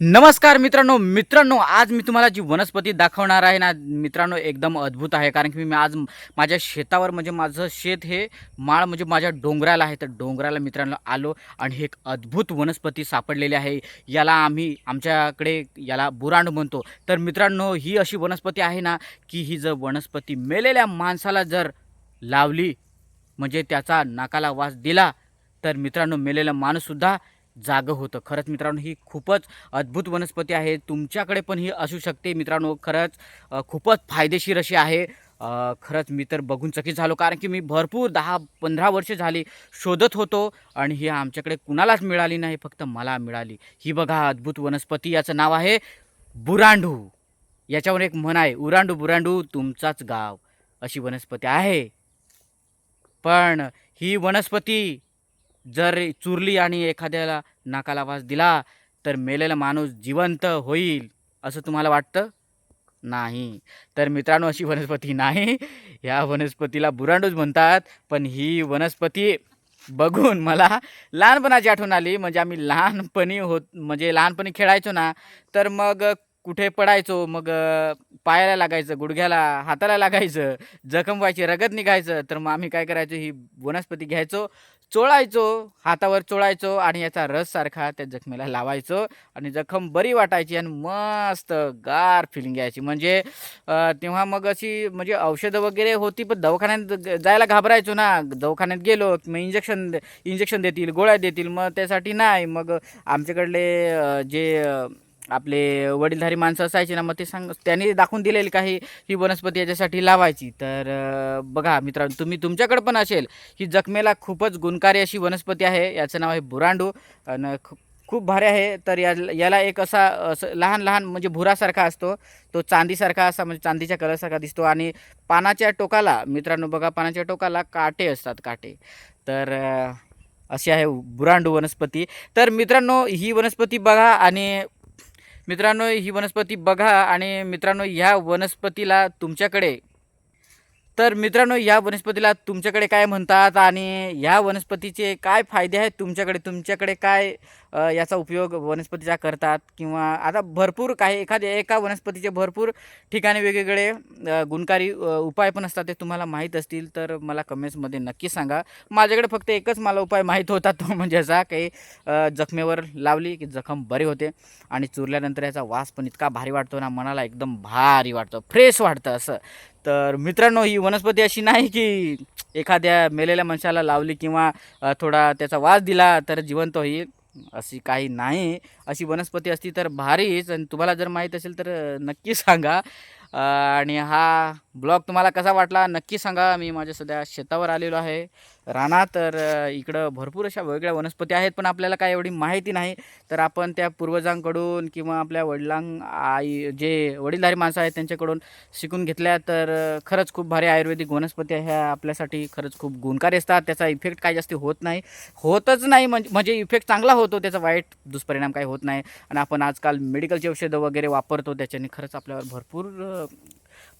नमस्कार मित्रांनो मित्रांनो आज मी तुम्हाला जी वनस्पती दाखवणार आहे ना मित्रांनो एकदम अद्भुत आहे. कारण की मी आज माझ्या शेतावर म्हणजे माझं शेत हे माळ म्हणजे माझ्या डोंगराला आहे. तर डोंगराला मित्रांनो आलो आणि एक अद्भुत वनस्पती सापडलेली आहे. याला आम्ही आमच्याकडे याला बुरांड म्हणतो. तर मित्रांनो ही अशी वनस्पती आहे ना की ही जर वनस्पती मेलेल्या माणसाला जर लावली म्हणजे त्याचा नाकाला वास दिला तर मित्रांनो मेलेला माणूससुद्धा जागं होतं. खरंच मित्रांनो ही खूपच अद्भुत वनस्पती आहे. तुमच्याकडे पण ही असू शकते. मित्रांनो खरंच खूपच फायदेशीर अशी आहे. खरंच मी तर बघून चकित झालो. कारण की मी भरपूर दहा पंधरा वर्ष झाली शोधत होतो आणि ही आमच्याकडे कुणालाच मिळाली नाही फक्त मला मिळाली. ही बघा अद्भुत वनस्पती याचं नाव आहे बुरांडू. याच्यावर एक म्हण आहे उरांडू बुरांडू तुमचाच गाव. अशी वनस्पती आहे. पण ही वनस्पती जर चुरली आणि एखाद्याला नाकाला वास दिला तर मेलेला माणूस जिवंत होईल असं तुम्हाला वाटतं? नाही. तर मित्रांनो अशी वनस्पती नाही. ह्या वनस्पतीला बुरांडूच म्हणतात पण ही वनस्पती बघून मला लहानपणाची आठवण आली. म्हणजे आम्ही लहानपणी होत म्हणजे लहानपणी खेळायचो ना तर मग कुठे पडायचो मग पायाला लागायचं गुडघ्याला हाताला लागायचं जखम व्हायची रगत निघायचं तर मग आम्ही काय करायचो ही वनस्पती घ्यायचो चोळायचो हातावर चोळायचो आणि याचा रस सारखा त्या जखमेला लावायचो आणि जखम बरी वाटायची आणि मस्त गार फिलिंग यायची. म्हणजे तेव्हा मग अशी म्हणजे औषधं वगैरे होती पण दवाखान्यात जायला घाबरायचो ना. दवाखान्यात गेलो मग इंजेक्शन इंजेक्शन देतील गोळ्या देतील मग त्यासाठी नाही. मग आमच्याकडले जे आपले वडीलधारी माणसं असायचे ना मग ते सांग त्यांनी दाखवून दिलेली काही ही वनस्पती याच्यासाठी लावायची. तर बघा मित्रांनो तुम्ही तुमच्याकडे पण असेल ही जखमेला खूपच गुणकारी अशी वनस्पती आहे. याचं नाव आहे बुरांडू. आणि खूप खूप भारी आहे. तर या याला एक असा असं लहान लहान म्हणजे भुरासारखा असतो. तो चांदीसारखा असा म्हणजे चांदीच्या कलरसारखा दिसतो. आणि पानाच्या टोकाला मित्रांनो बघा पानाच्या टोकाला काटे असतात काटे. तर अशी आहे बुरांडू वनस्पती. तर मित्रांनो ही वनस्पती बघा आणि मित्रांनो ही वनस्पती बघा आणि मित्रांनो ह्या वनस्पतीला तुमच्याकडे तर मित्रांनो या वनस्पतीला तुमच्याकडे काय म्हणतात आणि ह्या वनस्पतीचे काय फायदे आहेत तुमच्याकडे? तुमच्याकडे काय याचा उपयोग वनस्पतीचा करतात? किंवा आता भरपूर काही एखाद्या एका वनस्पतीचे भरपूर ठिकाणी वेगवेगळे गुणकारी उपाय पण असतात ते तुम्हाला माहीत असतील तर मला कमेंट्समध्ये नक्की सांगा. माझ्याकडे फक्त एकच मला उपाय माहीत होता तो म्हणजे असा काही जखमेवर लावली की जखम बरी होते आणि चुरल्यानंतर याचा वास पण इतका भारी वाटतो ना मनाला एकदम भारी वाटतं फ्रेश वाटतं असं. तर मित्रांनो ही वनस्पती अशी नाही की एखाद्या मेलेल्या माणसाला लावली किंवा थोडा त्याचा वास दिला तर जिवंत होईल अशी काही नाही. अशी वनस्पती असती तर भारीच. आणि तुम्हाला जर माहीत असेल तर नक्की सांगा. आणि हा ब्लॉग तुम्हाला कसा वाटला नक्की सांगा. मी माझ्या सध्या शेतावर आलेलो आहे. राणा तर इकडं भरपूर अशा वेगळ्या वनस्पती आहेत पण आपल्याला काय एवढी माहिती नाही. तर आपण त्या पूर्वजांकडून किंवा आपल्या वडिलां आई जे वडीलधारी माणसं आहेत त्यांच्याकडून शिकून घेतल्या तर खरंच खूप भारी आयुर्वेदिक वनस्पती ह्या आपल्यासाठी खरंच खूप गुणकारी असतात. त्याचा इफेक्ट काही जास्ती होत नाही. होतच नाही म्हणजे म्हणजे इफेक्ट चांगला होतो त्याचा वाईट दुष्परिणाम काही होत नाही. आणि आपण आजकाल मेडिकलची औषधं वगैरे वापरतो त्याच्याने खरंच आपल्यावर भरपूर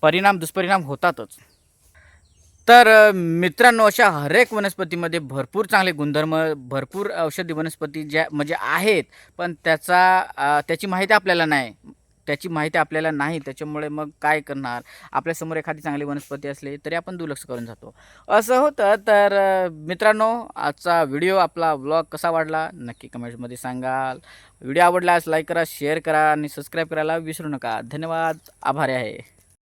परिणाम दुष्परिणाम होतातच. तर मित्रांनो अशा हरेक वनस्पतीमध्ये भरपूर चांगले गुणधर्म भरपूर औषधी वनस्पती ज्या म्हणजे आहेत पण त्याचा त्याची माहिती आपल्याला नाही. त्याची माहिती आपल्याला नाही त्याच्यामुळे मग काय करणार? आपल्यासमोर एखादी चांगली वनस्पती असली तरी आपण दुर्लक्ष करून जातो. असं होतं तर मित्रांनो आजचा व्हिडिओ आपला व्लॉग कसा वाढला नक्की कमेंट्समध्ये सांगाल. व्हिडिओ आवडल्यास लाईक करा शेअर करा आणि सबस्क्राईब करायला विसरू नका. धन्यवाद. आभारी आहे.